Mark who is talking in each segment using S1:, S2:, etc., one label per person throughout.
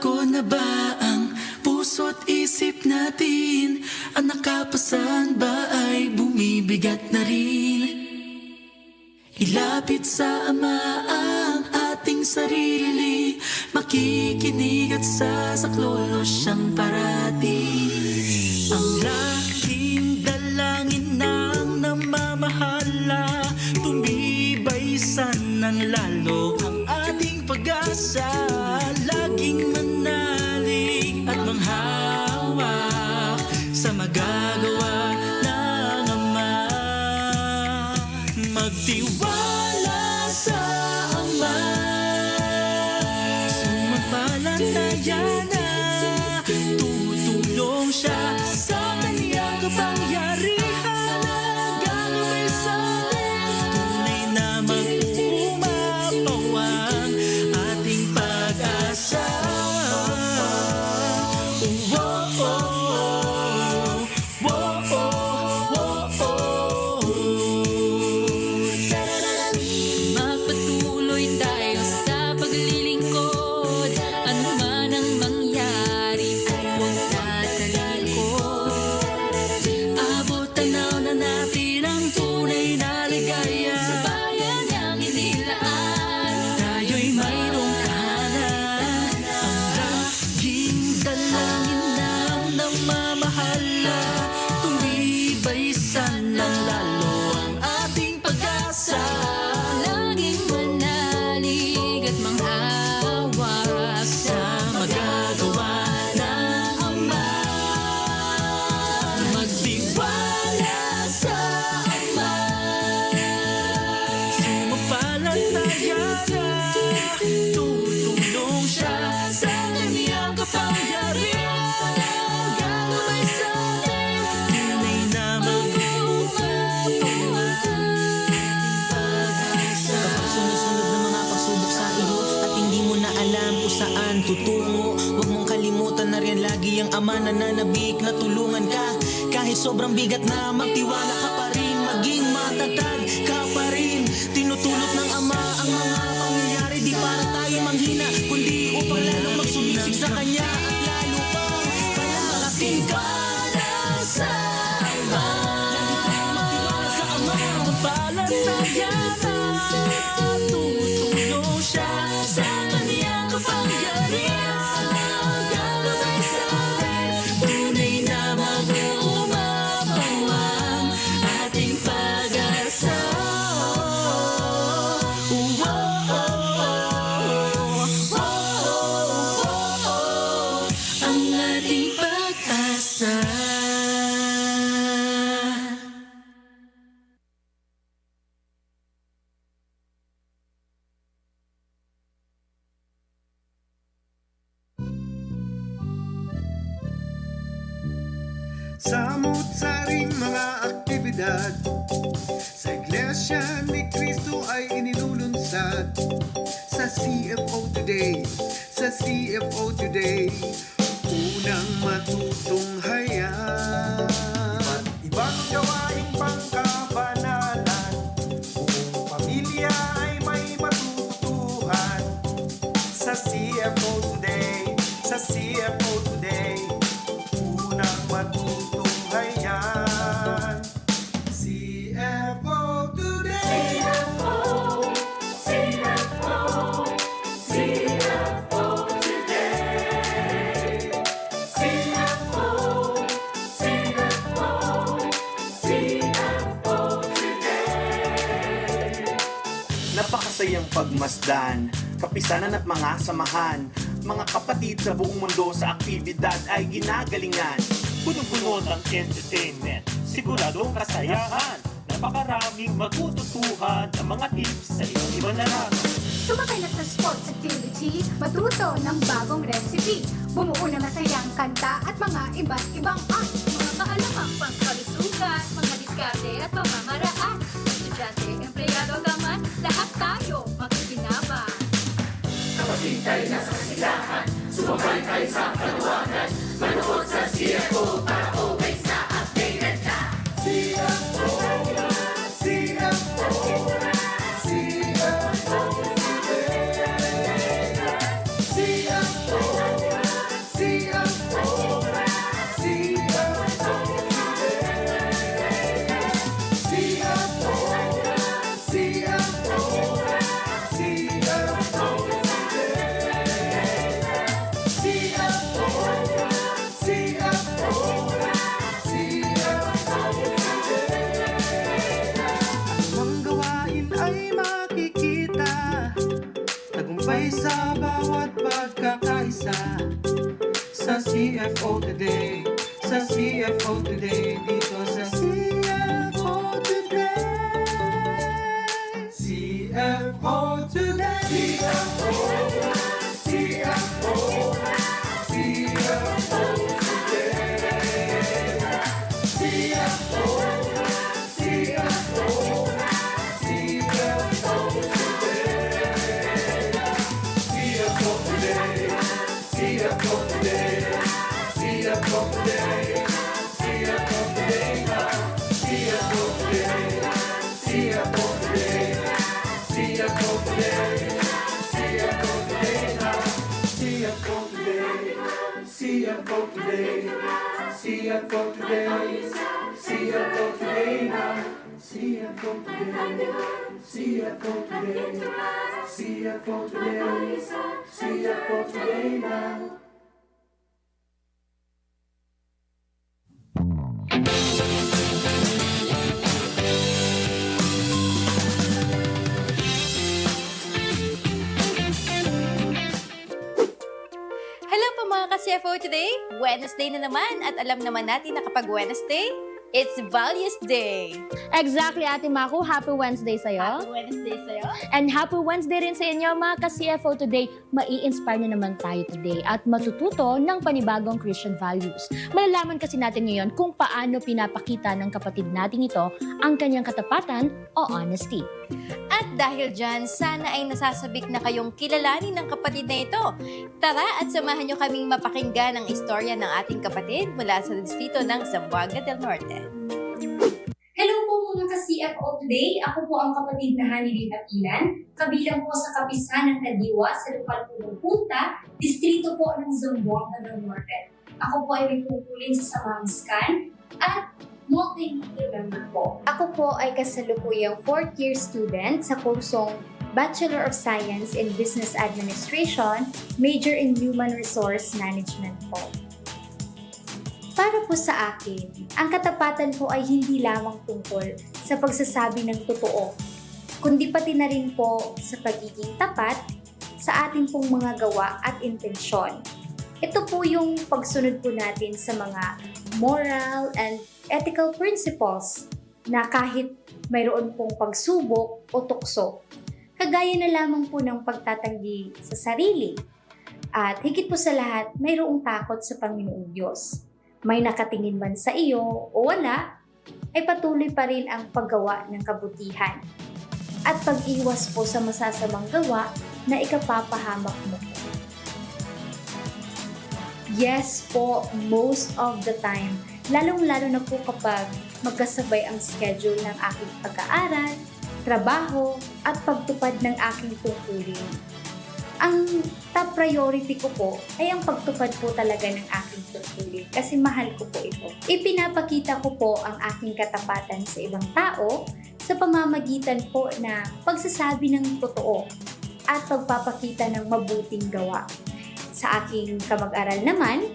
S1: Nagbago na ba ang puso't isip natin? Ang nakapasan ba ay bumibigat na rin? Ilapit sa Ama ang ating sarili Makikinig at sasaklolo siyang parating Ang laking dalangin ng namamahala Tumibay sanang lalo ang ating pag-asa Sumampalataya na Tutulong siya sa kaniyang kapangyarihan
S2: lagi ang ama na nanabik na tulungan ka. Kahit sobrang bigat na magtiwala ka pa rin Maging matatag Sa
S3: CFO Today. Sa CFO Today. Unang matutunghayan Iba't
S4: Pagmasdan, kapisanan at mga samahan. Mga kapatid sa buong mundo sa aktibidad ay ginagalingan.
S5: Punong-puno ng entertainment, siguradong kasayahan. Napakaraming matututuhan ng mga tips sa iba't ibang larangan
S6: Sumakay na sa sports activity, matuto ng bagong recipe, bumuo ng masayang kanta at mga iba't ibang art.
S7: Mga kaalamang pangkalusugan Mga diskarte at pamamaraan Estudyante,
S3: CFO CFO Today. Sa CFO Today Dito CFO Today. CFO Today. CFO Today now. CFO Today. CFO Today. CFO Today. CFO Today now
S8: mga ka-CFO today! Wednesday na naman at alam naman natin na kapag Wednesday, it's Values Day!
S9: Exactly, Ate Maku. Happy Wednesday sa'yo.
S8: Happy Wednesday sa'yo!
S9: And happy Wednesday rin sa inyo mga ka-CFO today. Mai-inspire na naman tayo today at matututo ng panibagong Christian values. Malalaman kasi natin ngayon kung paano pinapakita ng kapatid nating ito ang kanyang katapatan o honesty.
S8: Dahil dyan, sana ay nasasabik na kayong kilalanin ng kapatid na ito. Tara at samahan nyo kaming mapakinggan ang istorya ng ating kapatid mula sa distrito ng Zamboanga del Norte.
S10: Hello po mga ka-CFO today. Ako po ang kapatid na Hanilin Apilan, kabilang po sa kapisan ng Kadiwa sa ng Punta, distrito po ng Zamboanga del Norte. Ako po ay may tungkulin sa Samamiskan at multimedia member po. Ako po ay kasalukuyang fourth year student sa kursong Bachelor of Science in Business Administration, major in Human Resource Management po. Para po sa akin, ang katapatan po ay hindi lamang tungkol sa pagsasabi ng totoo, kundi pati na rin po sa pagiging tapat sa ating pong mga gawa at intensyon. Ito po yung pagsunod po natin sa mga moral and ethical principles na kahit mayroon pong pagsubok o tukso, kagaya na lamang po ng pagtatanggi sa sarili. At higit po sa lahat, mayroong takot sa Panginoong Diyos may nakatingin man sa iyo o wala, ay patuloy pa rin ang paggawa ng kabutihan at pag-iwas po sa masasamang gawa na ikapapahamak mo. Yes po, most of the time. Lalong-lalo na po kapag magkasabay ang schedule ng aking pag-aaral, trabaho, at pagtupad ng aking tungkulin. Ang top priority ko po ay ang pagtupad po talaga ng aking tungkulin kasi mahal ko po ito. Ipinapakita ko po ang aking katapatan sa ibang tao sa pamamagitan po na pagsasabi ng totoo at pagpapakita ng mabuting gawa. Sa aking kamag-aral naman,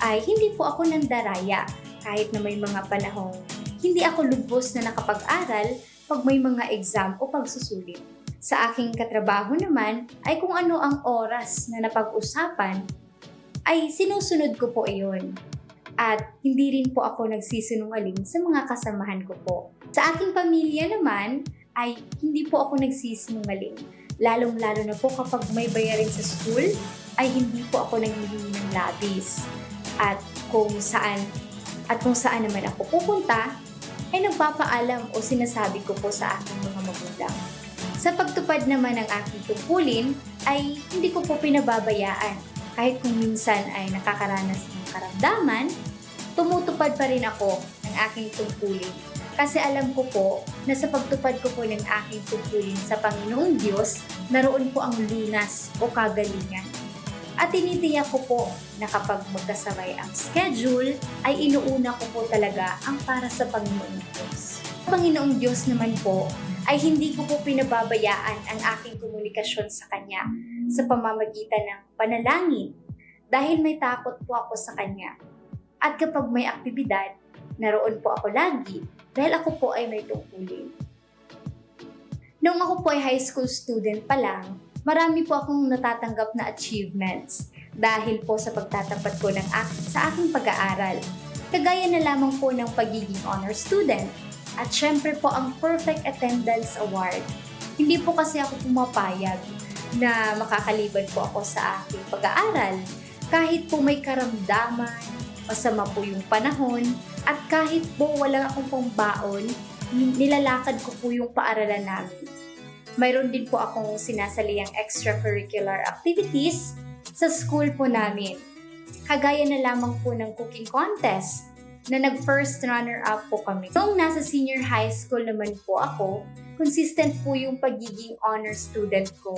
S10: ay hindi po ako nandaraya kahit na may mga panahong hindi ako lubos na nakapag-aral pag may mga exam o pagsusulit. Sa aking katrabaho naman ay kung ano ang oras na napag-usapan ay sinusunod ko po iyon. At hindi rin po ako nagsisinungaling sa mga kasamahan ko po. Sa aking pamilya naman ay hindi po ako nagsisinungaling. Lalong-lalo na po kapag may bayarin sa school ay hindi po ako nanghihingi ng labis. At kung saan at kung saan naman ako pupunta, ay nagpapaalam o sinasabi ko po sa aking mga magulang. Sa pagtupad naman ng aking tungkulin, ay hindi ko po pinababayaan. Kahit kung minsan ay nakakaranas ng karamdaman, tumutupad pa rin ako ng aking tungkulin. Kasi alam ko po na sa pagtupad ko po ng aking tungkulin sa Panginoong Diyos, naroon po ang lunas o kagalingan. At tinitiyak ko po na kapag magkasabay ang schedule, ay inuuna ko po talaga ang para sa Panginoong Diyos. Panginoong Diyos naman po ay hindi ko po pinababayaan ang aking komunikasyon sa Kanya sa pamamagitan ng panalangin dahil may takot po ako sa Kanya. At kapag may aktibidad, naroon po ako lagi dahil ako po ay may tungkulin. Nung ako po ay high school student pa lang, marami po akong natatanggap na achievements. dahil po sa pagtatapat ko ng sa aking pag-aaral. Kagaya na lamang po ng pagiging honor student at syempre po ang Perfect Attendance Award. Hindi po kasi ako pumapayag na makakaliban po ako sa aking pag-aaral kahit po may karamdaman, masama po yung panahon, at kahit po wala akong pambaon, nilalakad ko po yung paaralan namin. Mayroon din po akong sinasaliang extracurricular activities sa school po namin. Kagaya na lamang po ng cooking contest na nag-first runner-up po kami. Noong nasa senior high school naman po ako, consistent po yung pagiging honor student ko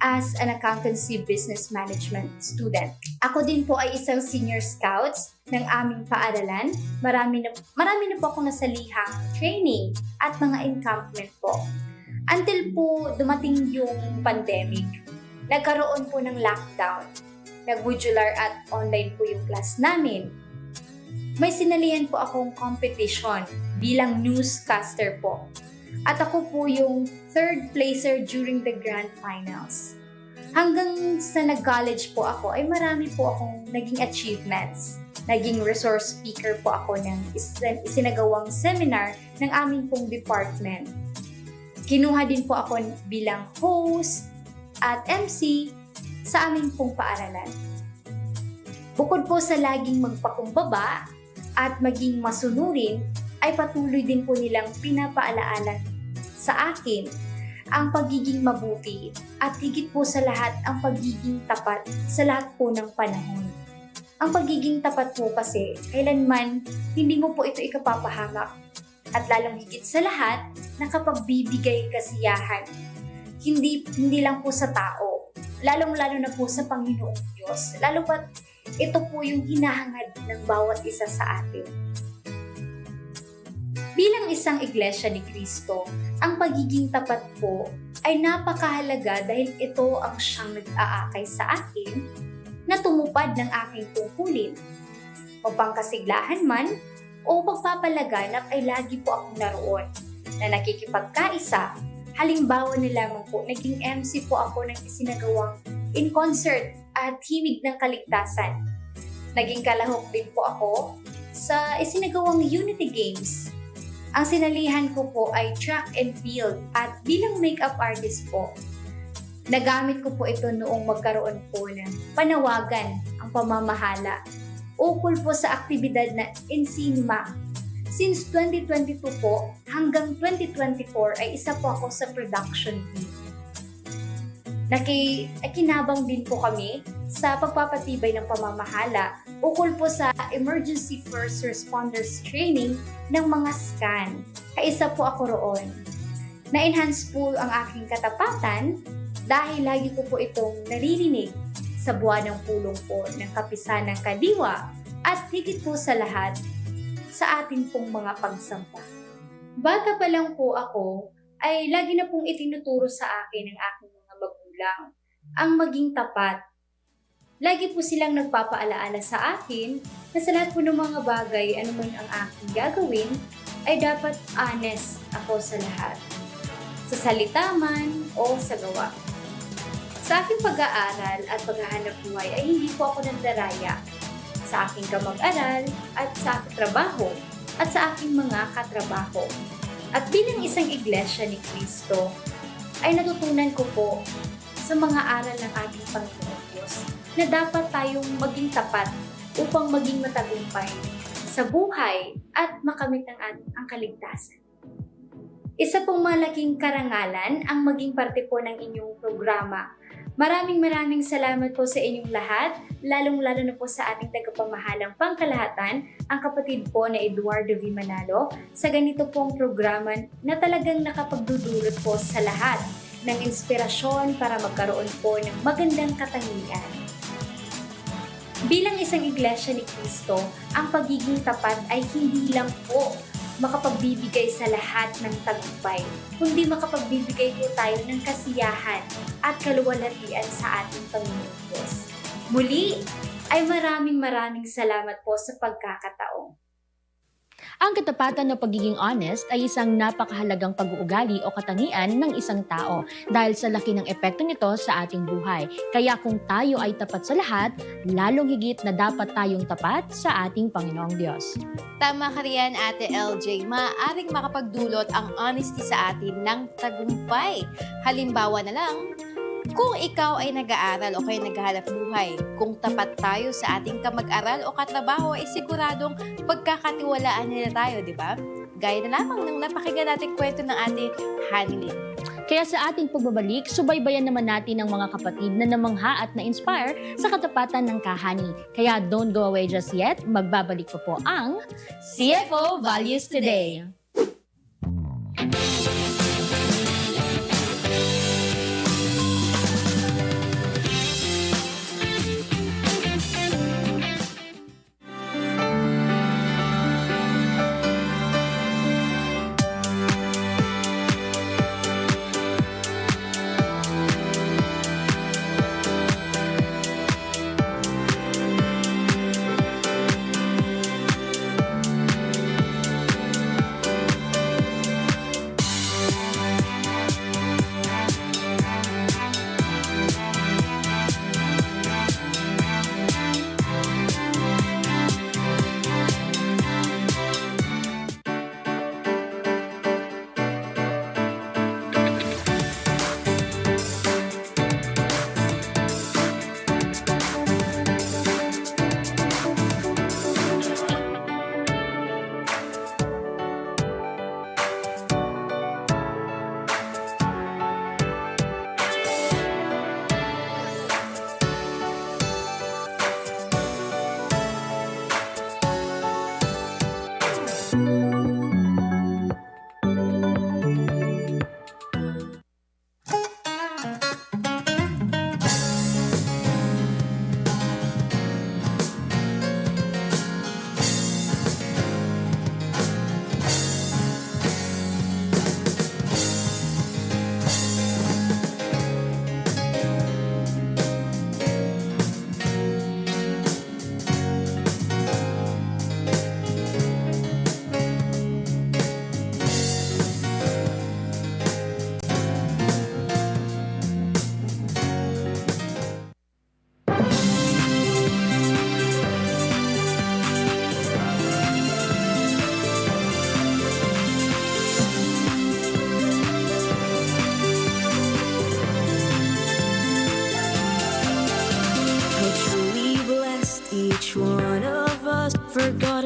S10: as an accountancy business management student. Ako din po ay isang senior scouts ng aming paaralan. Marami na, marami na po akong nasalihang training at mga encampment po. Until po dumating yung pandemic, nagkaroon po ng lockdown. Nag-modular at online po yung class namin. May sinalihan po akong competition bilang newscaster po. At ako po yung third placer during the grand finals. Hanggang sa nag-college po ako ay marami po akong naging achievements. Naging resource speaker po ako ng isin- isinagawang seminar ng aming pong department. Kinuha din po ako bilang host at MC sa aming pong paaralan. Bukod po sa laging magpakumbaba at maging masunurin, ay patuloy din po nilang pinapaalaala sa akin ang pagiging mabuti at higit po sa lahat ang pagiging tapat sa lahat po ng panahon. Ang pagiging tapat po kasi kailanman hindi mo po ito ikapapahamak at lalong higit sa lahat nakapagbibigay kasiyahan. Hindi, hindi lang po sa tao, lalong-lalo na po sa Panginoong Diyos. Lalo pat ito po yung hinahangad ng bawat isa sa atin. Bilang isang iglesia ni Kristo, ang pagiging tapat po ay napakahalaga dahil ito ang siyang nag-aakay sa akin na tumupad ng aking tungkulin. Mapangkasiglahan man o pagpapalaganap ay lagi po akong naroon na nakikipagkaisa. Halimbawa na lamang po, naging MC po ako ng isinagawang in concert at himig ng kaligtasan. Naging kalahok din po ako sa isinagawang Unity Games. Ang sinalihan ko po ay track and field at bilang makeup artist po, nagamit ko po ito noong magkaroon po ng panawagan ang pamamahala ukol po sa aktibidad na Encinema. Since 2022 po hanggang 2024 ay isa po ako sa production team. Naki, din po kami sa pagpapatibay ng pamamahala ukol po sa Emergency First Responders Training ng mga SCAN. Kaisa po ako roon. Na-enhance po ang aking katapatan dahil lagi ko po itong naririnig sa buwan ng pulong po ng kapisan ng kadiwa at higit po sa lahat sa atin pong mga pagsampa. Bata pa lang po ako ay lagi na pong itinuturo sa akin ng aking mga magulang ang maging tapat. Lagi po silang nagpapaalaala sa akin na sa lahat po ng mga bagay anuman ang aking gagawin ay dapat honest ako sa lahat. Sa salita man o sa gawa. Sa aking pag-aaral at paghahanap buhay ay hindi po ako nagdaraya sa aking kamag-aral at sa aking trabaho at sa aking mga katrabaho. At bilang isang iglesia ni Kristo, ay natutunan ko po sa mga aral ng ating Panginoon Diyos na dapat tayong maging tapat upang maging matagumpay sa buhay at makamit ang, ang kaligtasan. Isa pong malaking karangalan ang maging parte po ng inyong programa. Maraming maraming salamat po sa inyong lahat, lalong-lalo na po sa ating tagapamahalang pangkalahatan, ang kapatid po na Eduardo V. Manalo, sa ganito pong programa na talagang nakapagdudulot po sa lahat ng inspirasyon para magkaroon po ng magandang katangian. Bilang isang iglesia ni Kristo, ang pagiging tapat ay hindi lang po makapagbibigay sa lahat ng tagumpay, kundi makapagbibigay po tayo ng kasiyahan at kaluwalhatian sa ating Panginoon Diyos. Muli, ay maraming maraming salamat po sa pagkakataon.
S9: Ang katapatan na pagiging honest ay isang napakahalagang pag-uugali o katangian ng isang tao dahil sa laki ng epekto nito sa ating buhay. Kaya kung tayo ay tapat sa lahat, lalong higit na dapat tayong tapat sa ating Panginoong Diyos.
S8: Tama ka riyan, Ate LJ. Maaaring makapagdulot ang honesty sa atin ng tagumpay. Halimbawa na lang, kung ikaw ay nag-aaral o kaya naghahanap buhay, kung tapat tayo sa ating kamag-aral o katrabaho, ay siguradong pagkakatiwalaan nila tayo, di ba? Gaya na lamang ng napakinggan natin kwento ng ating Hanilin.
S9: Kaya sa ating pagbabalik, subaybayan naman natin ang mga kapatid na namangha at na-inspire sa katapatan ng kahani. Kaya don't go away just yet, magbabalik pa po ang CFO Values Today.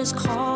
S1: is called.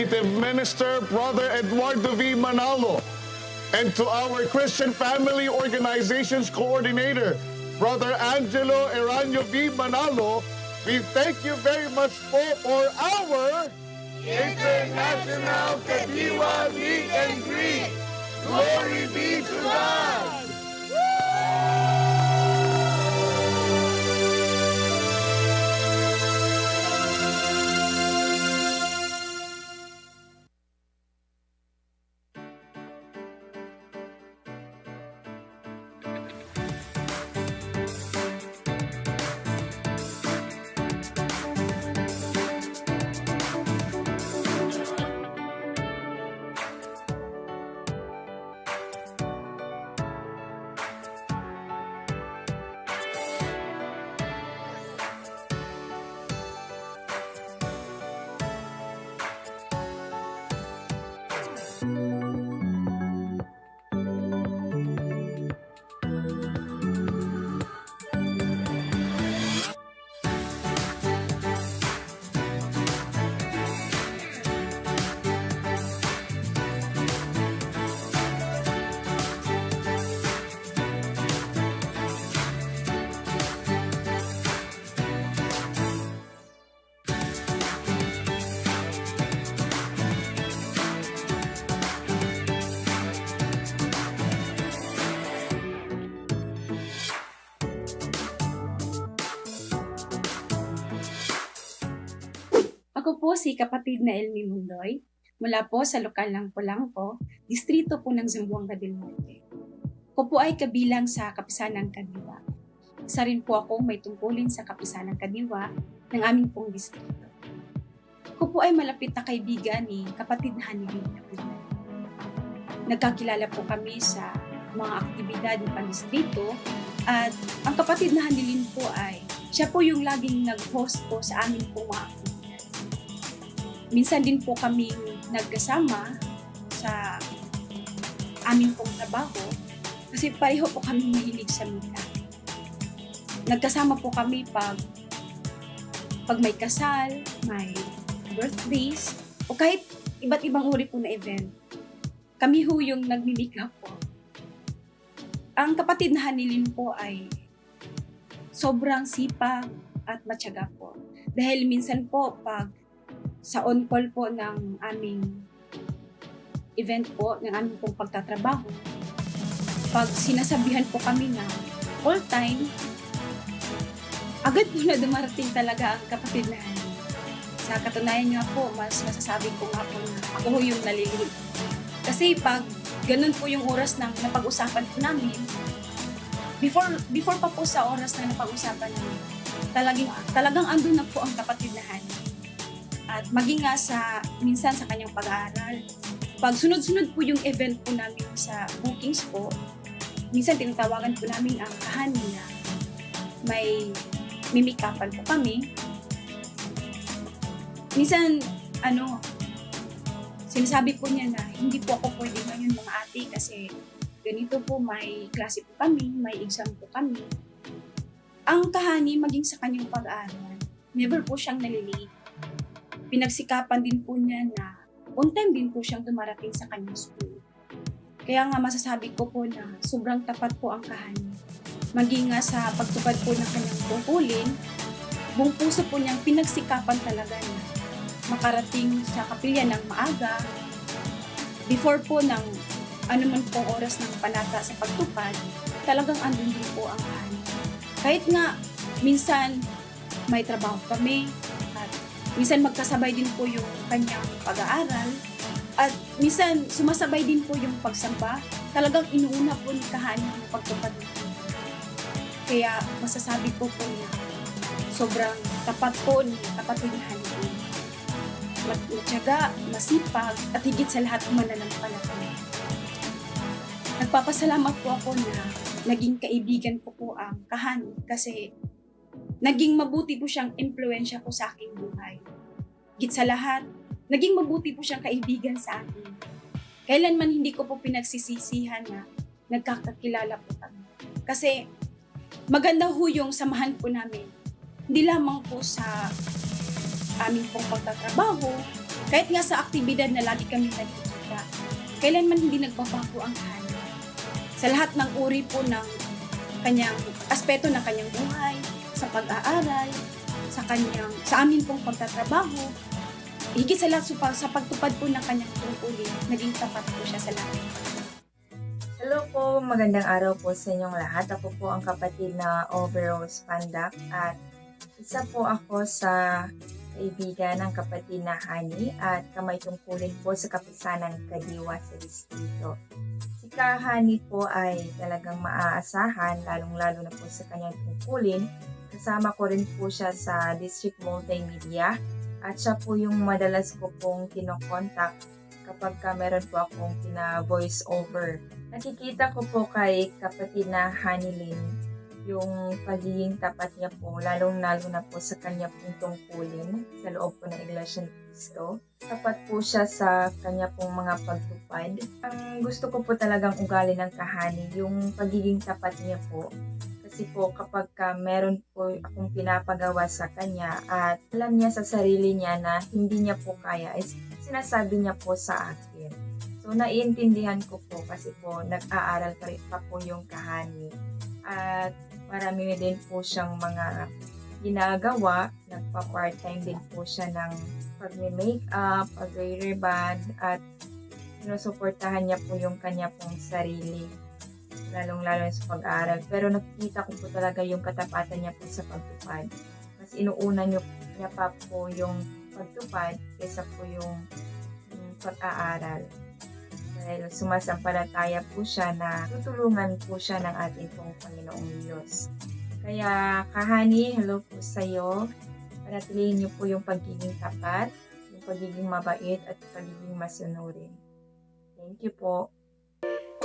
S11: Executive Minister Brother Eduardo V. Manalo, and to our Christian Family Organizations Coordinator, Brother Angelo Eranio V. Manalo, we thank you very much po for our International Kadiwa Meet and Greet. Glory be to God!
S12: Po si kapatid na Elmi Mundoy, mula po sa lokal ng Polangco, distrito po ng Zamboanga del Norte. Ako po ay kabilang sa Kapisanan Kadiwa. Isa rin po ako may tungkulin sa Kapisanan Kadiwa ng aming pong distrito. Ako po ay malapit na kaibigan ni kapatid na Hanilin Kapilan. Nagkakilala po kami sa mga aktibidad ng pandistrito at ang kapatid na Hanilin po ay siya po yung laging nag-host po sa aming pong mga. Minsan din po kami nagkasama sa aming pong trabaho kasi pareho po kami mahilig sa mita. Nagkasama po kami pag pag may kasal, may birthdays, o kahit iba't ibang uri po na event. Kami ho yung nagmimika po. Ang kapatid na Hanilin po ay sobrang sipag at matyaga po. Dahil minsan po pag sa on-call po ng aming event po, ng aming pong pagtatrabaho, pag sinasabihan po kami na all time, agad po na dumarating talaga ang kapatid na. Sa katunayan niyo po, mas masasabi ko nga po na ako yung nalilihit. Kasi pag ganun po yung oras ng napag-usapan po namin, before before pa po sa oras na napag-usapan namin, talagang, talagang andun na po ang kapatid na. At maging nga sa, minsan sa kanyang pag-aaral, pag sunod-sunod po yung event po namin sa bookings po, minsan tinatawagan po namin ang kahani na may mimikapan po kami. Minsan, ano, sinasabi po niya na hindi po ako pwede ngayon mga ate kasi ganito po may klase po kami, may exam po kami. Ang kahani maging sa kanyang pag-aaral, never po siyang nalilate. Pinagsikapan din po niya na on time din po siyang dumarating sa kanyang school. Kaya nga masasabi ko po na sobrang tapat po ang kahani. Maging nga sa pagtupad po ng kanyang tungkulin, buong puso po niyang pinagsikapan talaga na makarating sa kapilya ng maaga, before po ng ano man pong oras ng panata sa pagtupad, talagang andun din po ang kahani. Kahit nga, minsan may trabaho kami, minsan magkasabay din po yung kanyang pag-aaral, at minsan sumasabay din po yung pagsamba, talagang inuuna po ni kahani yung pagtupad ng Kaya masasabi ko po na sobrang tapat po ni kapatid ni Hanipin matyaga, masipag, at higit sa lahat mananampalataya. Nagpapasalamat po ako na naging kaibigan ko po ang kahani kasi naging mabuti po siyang impluensya po sa aking buhay. Higit sa lahat, naging mabuti po siyang kaibigan sa akin. Kailanman hindi ko po pinagsisisihan na nagkakakilala po kami. Kasi maganda ho yung samahan po namin. Hindi lamang po sa aming pong pagtatrabaho, Kahit nga sa aktibidad na lagi kami nagkikita, kailanman hindi nagbabago ang kahani. Sa lahat ng uri po ng kanyang aspeto ng kanyang buhay, sa pag-aaral, sa kanyang sa amin pong pagtatrabaho, higit sa lahat sa- sa pagtupad po ng kanyang tungkulin, naging tapat po siya sa langit.
S13: Hello po, magandang araw po sa inyong lahat. Ako po ang kapatid na Overrose Pandak at isa po ako sa kaibigan ng kapatid na Hani at kamay tungkulin po sa kapisanan Kadiwa sa distrito. Si Ka Hani po ay talagang maaasahan, lalong-lalo na po sa kanyang tungkulin. Kasama ko rin po siya sa District Multimedia at siya po yung madalas ko pong kinokontak kapag ka meron po akong pina-voice over nakikita ko po kay kapatid na Hanilin yung pagiging tapat niya po, lalong-lalo na po sa kanya pong tungkulin sa loob po ng Iglesia ni Cristo. Tapat po siya sa kanya pong mga pagtupad. Ang gusto ko po talagang ugali ng kahani, yung pagiging tapat niya po. Kasi po kapag ka meron po akong pinapagawa sa kanya at alam niya sa sarili niya na hindi niya po kaya, is sinasabi niya po sa akin. So, naiintindihan ko po kasi po nag-aaral pa, rin pa po yung kahani. At marami din po siyang mga ginagawa. Nagpa-part-time din po siya ng pag-makeup, pag-reband, at sinusuportahan niya po yung kanya pong sarili lalong-lalo sa pag-aaral. Pero nakikita ko po talaga yung katapatan niya po sa pagtupad. Mas inuuna niyo, niya pa po yung pagtupad kaysa po yung, yung pag-aaral dahil sumasampalataya po siya na tutulungan po siya ng ating pong Panginoong Diyos. Kaya kahani, hello po sa iyo. Panatilihin niyo po yung pagiging tapat, yung pagiging mabait at pagiging masunurin. Thank you po.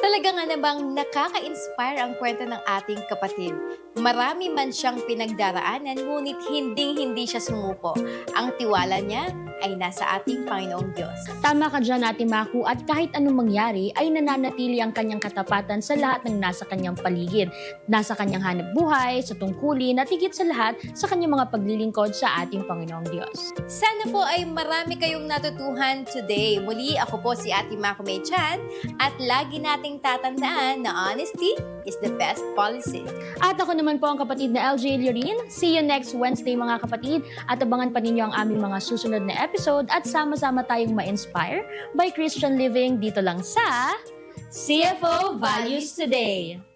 S8: Talaga nga namang nakaka-inspire ang kwento ng ating kapatid. Marami man siyang pinagdaraanan, ngunit hinding-hindi siya sumuko. Ang tiwala niya ay nasa ating Panginoong Diyos.
S9: Tama ka dyan, Ate Maku, at kahit anong mangyari ay nananatili ang kanyang katapatan sa lahat ng nasa kanyang paligid. Nasa kanyang hanap buhay, sa tungkulin, at higit sa lahat sa kanyang mga paglilingkod sa ating Panginoong Diyos.
S8: Sana po ay marami kayong natutuhan today. Muli, ako po si Ate Mako May Chan at lagi nating tatandaan na honesty is the best policy.
S9: At ako naman po ang kapatid na LJ Lirin. See you next Wednesday mga kapatid at abangan pa ninyo ang aming mga susunod na episode at sama-sama tayong ma-inspire by Christian Living dito lang sa CFO Values Today.